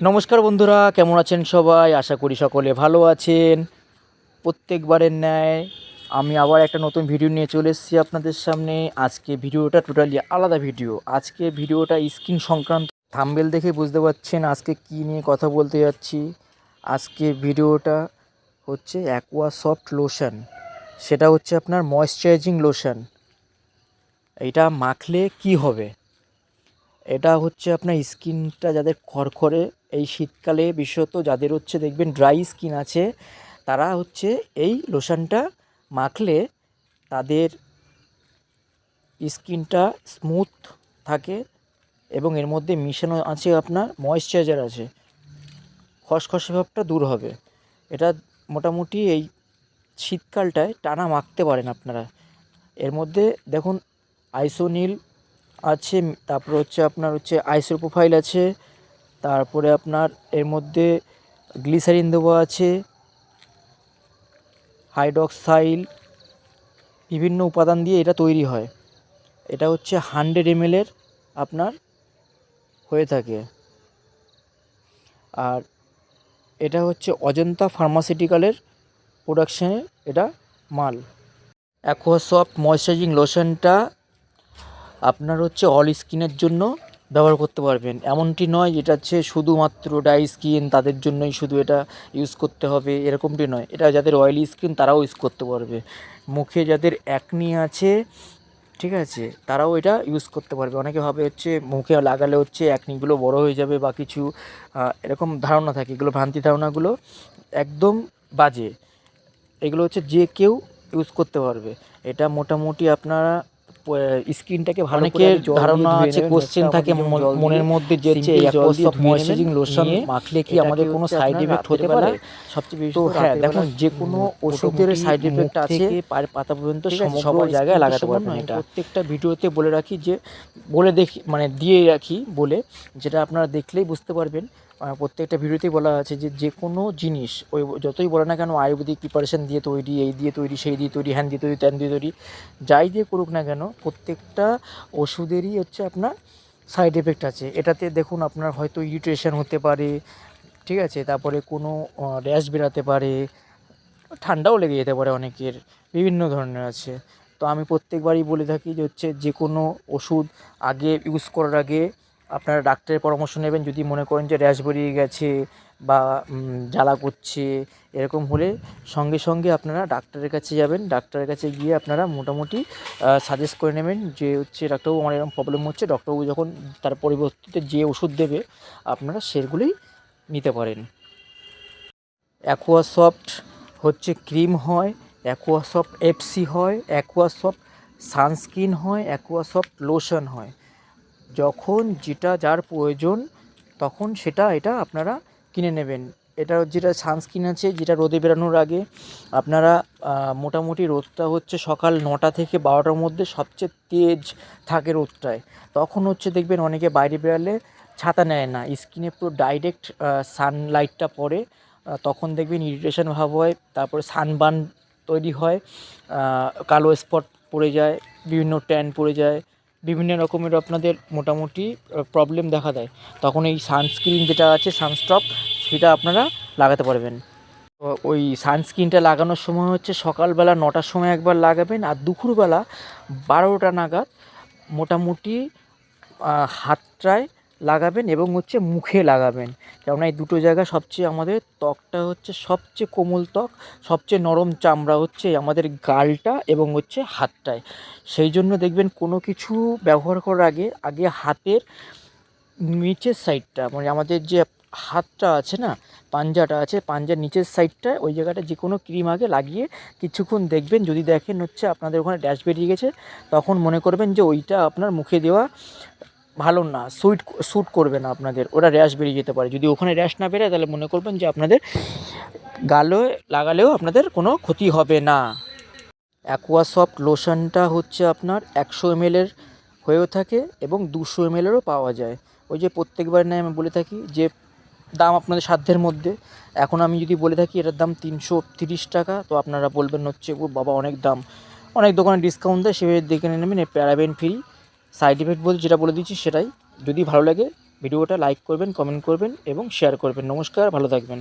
নমস্কার বন্ধুরা, কেমন আছেন সবাই? আশা করি সকলে ভালো আছেন। প্রত্যেকবারের ন্যায় আমি আবার একটা নতুন ভিডিও নিয়ে চলে এসেছি আপনাদের সামনে। আজকে ভিডিওটা টোটালি আলাদা ভিডিও। আজকে ভিডিওটা স্কিন সংক্রান্ত। থাম্বেল দেখে বুঝতে পারছেন আজকে কী নিয়ে কথা বলতে যাচ্ছি। আজকে ভিডিওটা হচ্ছে অ্যাকোয়া সফট লোশন সেটা হচ্ছে আপনার ময়শ্চারাইজিং লোশন এটা মাখলে কি হবে? এটা হচ্ছে আপনার স্কিনটা যাদের খরখরে এই শীতকালে বিশেষত যাদের হচ্ছে দেখবেন ড্রাই স্কিন আছে, তারা হচ্ছে এই লোশনটা মাখলে তাদের স্কিনটা স্মুথ থাকে এবং এর মধ্যে মিশানো আছে আপনার ময়েশ্চারাইজার আছে। খসখসে ভাবটা দূর হবে। এটা মোটামুটি এই শীতকালটায় টানা মাখতে পারেন আপনারা। এর মধ্যে দেখুন আইসোনিল আছে, তারপরে হচ্ছে আপনার হচ্ছে আইসোর প্রোফাইল আছে, তারপরে আপনার এর মধ্যে গ্লিসারিন দেওয়া আছে, হাইড্রক্সাইল, বিভিন্ন উপাদান দিয়ে এটা তৈরি হয়। এটা হচ্ছে হান্ড্রেড এমএলের আপনার হয়ে থাকে। আর এটা হচ্ছে অজন্তা ফার্মাসিউটিক্যালের প্রোডাকশানে এটা মাল। অ্যাকোয়াসফট ময়শ্চারাইজিং লোশনটা আপনার হচ্ছে অল স্কিনের জন্য ব্যবহার করতে পারবেন। এমনটি নয় যেটা হচ্ছে শুধুমাত্র ড্রাই স্কিন তাদের জন্যই শুধু এটা ইউজ করতে হবে, এরকমটি নয়। এটা যাদের অয়েলি স্কিন তারাও ইউজ করতে পারবে। মুখে যাদের অ্যাকনি আছে, ঠিক আছে, তারাও এটা ইউজ করতে পারবে। অনেকে ভাবে হচ্ছে মুখে লাগালে হচ্ছে অ্যাকনিগুলো বড় হয়ে যাবে বা কিছু এরকম ধারণা থাকে, এগুলো ভ্রান্তি ধারণাগুলো একদম বাজে। এগুলো হচ্ছে যে কেউ ইউজ করতে পারবে। এটা মোটামুটি আপনারা স্কিনটাকে ভালো করে ধারণা আছে কোশ্চেন থাকে মন- মনের মধ্যে যে জল অ্যাকোয়াস অফ ময়েশ্চারাইজিং লোশন মাখলে কি আমাদের কোনো সাইড এফেক্ট হতে পারে? সবচেয়ে বেশি তো হ্যাঁ দেখুন যে কোনো ওষুধের সাইড এফেক্ট আছে পায়ের পাতা পর্যন্ত সবার জায়গায় লাগাতে পারবেন এটা। প্রত্যেকটা ভিডিওতে বলে রাখি যে বলে দেখি মানে দিয়ে রাখি বলে যেটা আপনারা দেখলেই বুঝতে পারবেন প্রত্যেকটা ভিডিওতেই বলা আছে যে যে কোনো জিনিস, ওই যতই বলে না কেন আয়ুর্বেদিক প্রিপারেশান দিয়ে তৈরি, এই দিয়ে তৈরি, সেই দিয়ে তৈরি, হ্যান দিয়ে তৈরি, ত্যান দিয়ে তৈরি, যাই দিয়ে করুক না কেন, প্রত্যেকটা ওষুধেরই হচ্ছে আপনার সাইড এফেক্ট আছে। এটাতে দেখুন আপনার হয়তো ইরিটেশন হতে পারে, ঠিক আছে? তারপরে কোনো র্যাশ বেরাতে পারে, ঠান্ডাও লেগে যেতে পারে অনেকের, বিভিন্ন ধরনের আছে। তো আমি প্রত্যেকবারই বলে থাকি যে হচ্ছে যে কোনো ওষুধ আগে ইউজ করার আগে আপনারা ডাক্তারের পরামর্শ নেবেন। যদি মনে করেন যে র্যাশ বেরিয়ে গেছে বা জ্বালা করছে, এরকম হলে সঙ্গে সঙ্গে আপনারা ডাক্তারের কাছে যাবেন। ডাক্তারের কাছে গিয়ে আপনারা মোটামুটি সাজেস্ট করে নেবেন যে হচ্ছে ডাক্তারবাবু আমার এরকম প্রবলেম হচ্ছে। ডক্টরবাবু যখন তার পরিবর্তিতে যে ওষুধ দেবে, আপনারা সেগুলোই নিতে পারেন। অ্যাকোয়াসফট হচ্ছে ক্রিম হয় অ্যাকোয়াসফট এফসি হয় অ্যাকোয়াসফট সানস্ক্রিন হয় অ্যাকোয়াসফট লোশন হয়। যখন যেটা যার প্রয়োজন, তখন সেটা এটা আপনারা কিনে নেবেন। এটা যেটা সানস্ক্রিন আছে, যেটা রোদে বেরানোর আগে আপনারা মোটামুটি রোদটা হচ্ছে সকাল নটা থেকে বারোটার মধ্যে সবচেয়ে তেজ থাকে রোদটায়। তখন হচ্ছে দেখবেন অনেকে বাইরে বেরালে ছাতা নেয় না। স্কিনে পুরো ডাইরেক্ট সানলাইটটা পড়ে তখন দেখবেন ইরিটেশন ভাব হয়, তারপরে সানবার্ন তৈরি হয় কালো স্পট পড়ে যায়, বিভিন্ন ট্যান পড়ে যায় বিভিন্ন রকমের আপনাদের মোটামুটি প্রবলেম দেখা দেয়। তখন এই সানস্ক্রিন যেটা আছে সানস্টপ সেটা আপনারা লাগাতে পারবেন। ওই সানস্ক্রিনটা লাগানোর সময় হচ্ছে সকালবেলা নটার সময় একবার লাগাবেন আর দুপুরবেলা বারোটা নাগাদ মোটামুটি হাতটায় লাগাবেন এবং হচ্ছে মুখে লাগাবেন। কেননা এই দুটো জায়গা সবচেয়ে আমাদের ত্বকটা হচ্ছে সবচেয়ে কোমল ত্বক, সবচেয়ে নরম চামড়া হচ্ছে আমাদের গালটা এবং হচ্ছে হাতটায়। সেই জন্য দেখবেন কোনো কিছু ব্যবহার করার আগে আগে হাতের নিচের সাইডটা মানে আমাদের যে হাতটা আছে না, পাঞ্জাটা আছে, পাঞ্জার নিচের সাইডটা, ওই জায়গাটা যে কোনো ক্রিম আগে লাগিয়ে কিছুক্ষণ দেখবেন। যদি দেখেন হচ্ছে আপনাদের ওখানে ড্যাশ বেরিয়ে গেছে, তখন মনে করবেন যে ওইটা আপনার মুখে দেওয়া ভালো না সুইট স্যুট করবে না আপনাদের ওটা র্যাশ বেরিয়ে যেতে পারে। যদি ওখানে র্যাশ না বেরোয়, তাহলে মনে করবেন যে আপনাদের গালে লাগালেও আপনাদের কোনো ক্ষতি হবে না। অ্যাকোয়াসফট লোশনটা হচ্ছে আপনার একশো এমএলের হয়েও থাকে এবং দুশো এমএলেরও পাওয়া যায়। ওই যে প্রত্যেকবার নেয় আমি বলে থাকি যে দাম আপনাদের সাধ্যের মধ্যে। এখন আমি যদি বলে থাকি এটার দাম তিনশো তিরিশ টাকা, তো আপনারা বলবেন হচ্ছে বাবা, অনেক দাম। অনেক দোকানে ডিসকাউন্ট দেয় সেভাবে দেখে নেবেন প্যারাবেন ফ্রি সাইড ইফেক্ট বলতে যেটা বলে দিচ্ছি সেটাই। যদি ভালো লাগে, ভিডিওটা লাইক করবেন কমেন্ট করবেন এবং শেয়ার করবেন। নমস্কার, ভালো থাকবেন।